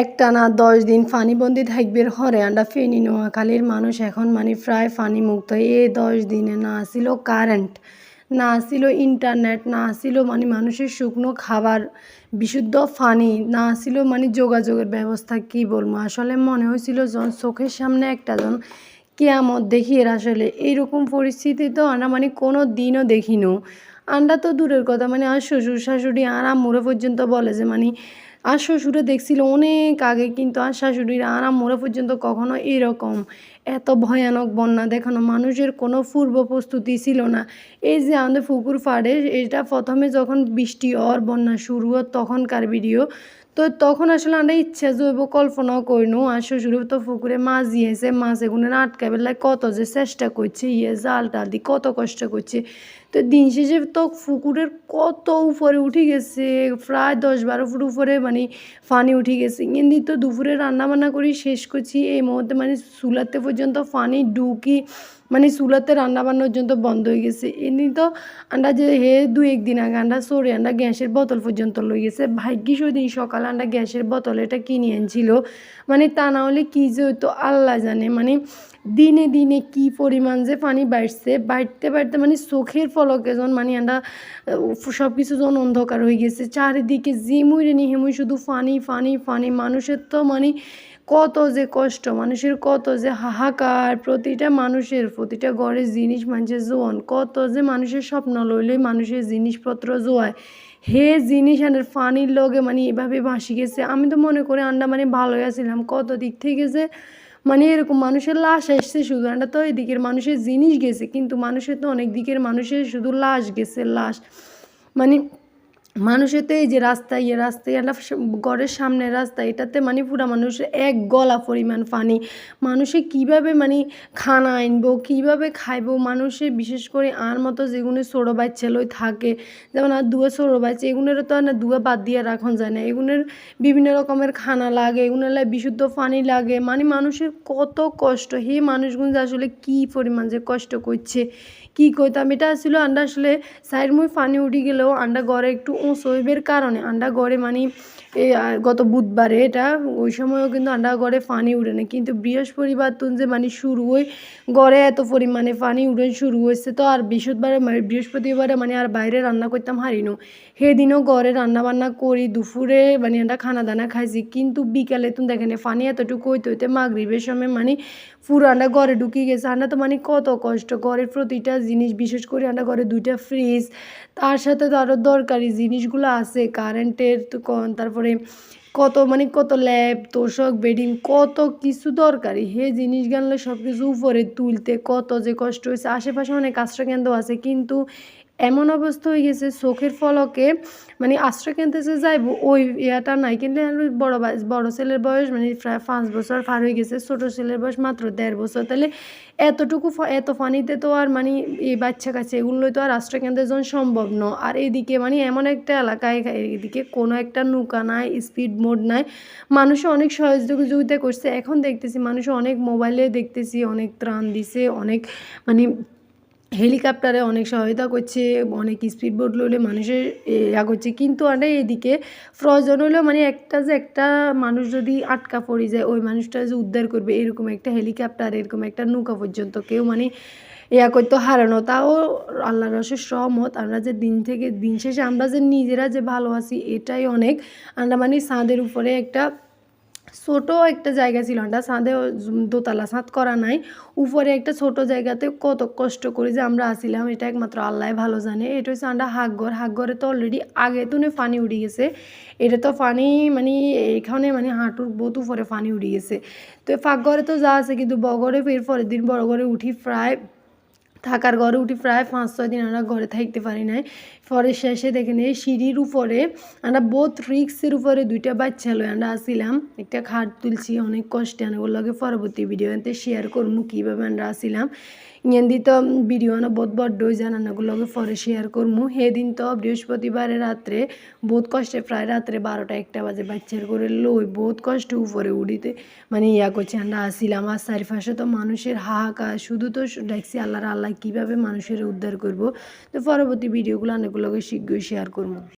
একটানা দশ দিন ফানিবন্দি থাকবে হরে, আন্ডা ফেনি নোয়াখালীর মানুষ এখন মানে প্রায় ফানি মুক্ত। এই দশ দিনে না ছিল কারেন্ট, না ছিল ইন্টারনেট, না ছিল মানে মানুষের শুকনো খাবার, বিশুদ্ধ ফানি, না ছিল মানে যোগাযোগের ব্যবস্থা, কি বলব? আসলে মনে হয়েছিল জন চোখের সামনে একটা জন, কেয়ামত দেখি এর আসলে। এইরকম পরিস্থিতি তো আমরা মানে কোনো দিনও দেখিনো। আন্ডা তো দূরের কথা মানে আর শ্বশুর শাশুড়ি আর আম্মুরা পর্যন্ত বলে যে মানে আর শ্বশুরে দেখছিল অনেক আগে, কিন্তু আর শাশুড়ির আর আমরা পর্যন্ত কখনো এরকম এত ভয়ানক বন্যা দেখানো মানুষের কোনো পূর্ব প্রস্তুতি ছিল না। এই যে আমাদের ফুকুর ফাড়ে, এটা প্রথমে যখন বৃষ্টি অর বন্যা শুরু তখনকার ভিডিও তো তখন আসলে আমরা ইচ্ছা জৈব কল্পনাও করিনো। আর শ্বশুর তো পুকুরে মাছ দিয়েছে, মাছ এগুলো আটকা বেলায় কত যে চেষ্টা করছে ইয়ে জাল টাল দিয়ে কত কষ্ট করছে। তো দিন শেষে তো পুকুরের কত উপরে উঠে গেছে, প্রায় দশ বারো ফুট উপরে মানে ফানি উঠে গেছে। কিন্তু তো দুপুরে রান্না বান্না করি শেষ করছি, এই মুহূর্তে মানে চুলাতে পর্যন্ত ফানি ঢুকি মানে চুলাতে রান্না বান্না পর্যন্ত বন্ধ হয়ে গেছে। এমনি তো আন্ডা যে হে দু একদিন আগে আন্ডা সরে, আন্ডা গ্যাসের বোতল পর্যন্ত লই গেছে। ভাগ্যিস ওই দিন সকালে আন্ডা গ্যাসের বোতল এটা কিনে আনছিল। মানে তা না হলে কী যে হইতো, আল্লাহ জানে। মানে দিনে দিনে কি পরিমাণ যে পানি বাড়ছে, বাড়তে বাড়তে মানে চোখের ফলকে যখন মানে আমরা সব কিছু যখন অন্ধকার হয়ে গেছে। চারিদিকে জিমুই নি হেমুই শুধু ফানি ফানি ফানি মানুষের তো মানে কত যে কষ্ট, মানুষের কত যে হাহাকার, প্রতিটা মানুষের, প্রতিটা ঘরের জিনিস মানুষের জোয়ান, কত যে মানুষের স্বপ্ন লইলে মানুষের জিনিসপত্র জোয়ায়। হে জিনিস আনের ফানির লগে মানে এভাবে ভাসি গেছে। আমি তো মনে করি আন্ডা মানে ভালোই আছিলাম। কত দিক থেকে যে মানে এরকম মানুষের লাশ আসছে শুধু। আন্ডা তো এই দিকের মানুষের জিনিস গেছে, কিন্তু মানুষের তো অনেক দিকের মানুষের শুধু লাশ গেছে, লাশ। মানে মানুষের তো এই যে রাস্তা ইয়ে রাস্তা একটা ঘরের সামনে রাস্তা, এটাতে মানে পুরা মানুষের এক গলা পরিমাণ পানি। মানুষে কীভাবে মানে খানা আনব, কীভাবে খাইবো, মানুষে বিশেষ করে আর মতো যেগুলো ছোটো বাচ্চা লই থাকে, যেমন আর দুয়া ছোটো বাচ্চা এগুলোর তো আর না দুয়া বাদ দিয়ে রাখন যায় না। এগুলোর বিভিন্ন রকমের খানা লাগে এগুলোর বিশুদ্ধ পানি লাগে। মানে মানুষের কত কষ্ট, হে মানুষগুলো আসলে কী পরিমাণ যে কষ্ট করছে, কী কইতাম। এটা আসলে আন্ডা আসলে সাইড মুই পানি উঠে গেলেও আন্ডা ঘরে একটু উঁচু হইবের কারণে আন্ডা ঘরে মানে গত বুধবারে এটা, ওই সময়ও কিন্তু আন্ডা ঘরে পানি উঠে কিন্তু বৃহস্পতিবার তুন যে মানে শুরু হই ঘরে এত পরিমাণে পানি উঠে শুরু হয়েছে তো আর বৃহস্পতিবারে মানে বৃহস্পতিবারে মানে আর বাইরে রান্না করতাম হারিনো সেদিনও ঘরে রান্না বান্না করি, দুপুরে মানে আমরা খানা দানা খাইছি। কিন্তু বিকালে তুমি দেখেন পানি এতটুকু হইতে হইতে মাগরিবের সময় মানে পুরো আন্ডা ঘরে ঢুকিয়ে গেছে। আন্ডা তো মানে কত কষ্ট, ঘরের প্রতিটা জিনিস, বিশেষ করে আন্ডা ঘরে দুইটা ফ্রিজ তার সাথে তো আরও দরকারি জিনিসগুলো আছে কারেন্টের তো তারপরে কত মানে কত ল্যাব তোষক বেডিং কত কিছু দরকারি। হে জিনিস গানলে সব কিছু উপরে তুলতে কত যে কষ্ট হয়েছে, আশেপাশে অনেক আশ্রয় কেন্দ্র আছে, কিন্তু এমন অবস্থা হয়ে গেছে, চোখের ফলকে মানে আশ্রয় কেন্দ্রে যাইব, ওই ইয়াটা নাই। কিন্তু বড় বড় ছেলের বয়স মানে প্রায় পাঁচ বছর পার হয়ে গেছে, ছোটো ছেলের বয়স মাত্র দেড় বছর। তাহলে এতটুকু এত ফানিতে তো আর মানে এই বাচ্চা কাছে এগুলো তো আর আশ্রয় কেন্দ্রের জন্য সম্ভব ন। আর এদিকে মানে এমন একটা এলাকায়, এদিকে কোনো একটা নৌকা নাই স্পিড মোড নাই। মানুষও অনেক সহযোগিতা করছে। এখন দেখতেছি, মানুষ অনেক মোবাইলে দেখতেছি, অনেক ত্রাণ দিছে, অনেক মানে হেলিকপ্টারে অনেক সহায়তা করছে, অনেক স্পিড বোট লইলে মানুষের ইয়া করছে। কিন্তু আরে এদিকে প্রয়োজন হলেও মানে একটা যে একটা মানুষ যদি আটকা পড়ে যায়, ওই মানুষটা যে উদ্ধার করবে, এরকম একটা হেলিকপ্টার, এরকম একটা নৌকা পর্যন্ত কেউ মানে ইয়া করতো হারানো তাও আল্লাহ রসের সহমত, আমরা যে দিন থেকে দিন শেষে আমরা যে নিজেরা যে ভালো আছি, এটাই অনেক। আমরা মানে ছাদের উপরে একটা ছোট একটা জায়গা ছিল আমরা ছাদে দোতলা ছাদ করা নাই। উপরে একটা ছোট জায়গাতে কত কষ্ট করে যে আমরা আসিলাম, এটা একমাত্র আল্লাহ ভালো জানে। এটা হচ্ছে আমরা হাকঘর হাকঘরে তো অলরেডি আগে তো পানি উঠে গেছে। এটা তো পানি মানে এখানে মানে হাঁটুর বহুত উপরে পানি উঠে গেছে। তো ফাঁকঘরে তো যা আছে কিন্তু বগরে ফের পরের দিন বড় ঘরে উঠি প্রায় থাকার ঘরে উঠি প্রায় পাঁচ ছয় দিন আমরা ঘরে থাকতে পারি নাই। পরে শেষে দেখেন এই সিঁড়ির উপরে আমরা বোধ রিক্সের উপরে দুইটা বাচ্চা লই আমরা আসিলাম। একটা খাট তুলছি, অনেক কষ্টে আনে ওগুলোকে পরবর্তী ভিডিওতে শেয়ার করব কীভাবে আমরা আসিলাম? ইয়েন্দি তো ভিডিও না বহুত বড্ড জানানাগুলোকে পরে শেয়ার করব সেদিন তো বৃহস্পতিবারে রাত্রে বহুত কষ্টে, প্রায় রাত্রে বারোটা একটা বাজে বাচ্চার করে লই বহুত কষ্ট উপরে উড়িতে মানে ইয়া করছে, আমরা আসিলাম। আর চারিপাশে তো মানুষের হাহাকার, শুধু তো দেখছি আল্লাহর আল্লাহ কীভাবে মানুষের উদ্ধার করব। তো পরবর্তী ভিডিওগুলো অনেকগুলোকে শীঘ্রই শেয়ার করব